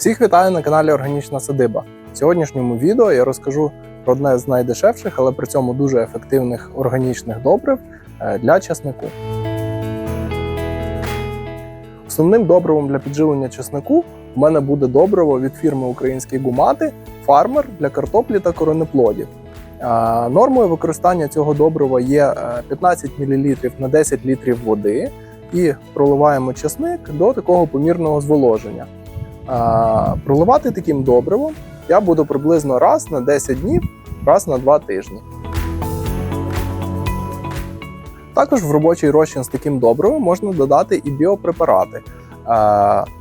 Всіх вітаю на каналі Органічна Садиба. В сьогоднішньому відео я розкажу про одне з найдешевших, але при цьому дуже ефективних органічних добрив е, для часнику. Основним добривом для підживлення часнику у мене буде добриво від фірми Українські гумати фармер для картоплі та коренеплодів. Е, Нормою використання цього добрива є е, 15 мл на 10 літрів води і проливаємо часник до такого помірного зволоження. Проливати таким добривом я буду приблизно раз на 10 днів, раз на 2 тижні. Також в робочий розчин з таким добривом можна додати і біопрепарати.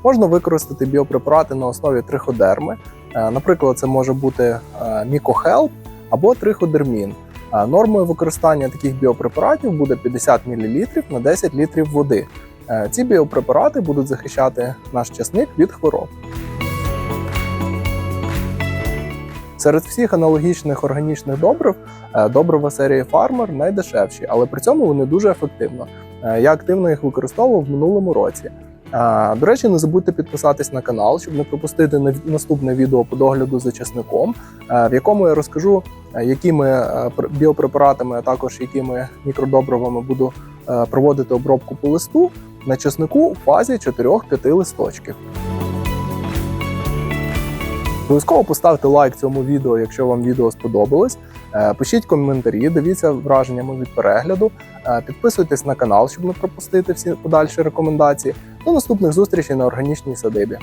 Можна використати біопрепарати на основі триходерми. Е, наприклад, це може бути е, мікохелп або триходермін. Е, нормою використання таких біопрепаратів буде 50 мл на 10 літрів води. Е, Ці біопрепарати будуть захищати наш часник від хвороб. Серед всіх аналогічних органічних добрив е, добрива серії Farmer найдешевші, але при цьому вони дуже ефективно. Е, Я активно їх використовував в минулому році. До речі, не забудьте підписатись на канал, щоб не пропустити наступне відео по догляду за часником, в якому я розкажу, якими біопрепаратами, а також якими мікродобривами буду проводити обробку по листу на часнику у фазі 4-5 листочків. Обов'язково поставте лайк цьому відео, якщо вам відео сподобалось. Е, Пишіть коментарі, дивіться враженнями від перегляду. Е, Підписуйтесь на канал, щоб не пропустити всі подальші рекомендації. До наступних зустрічей на органічній садибі.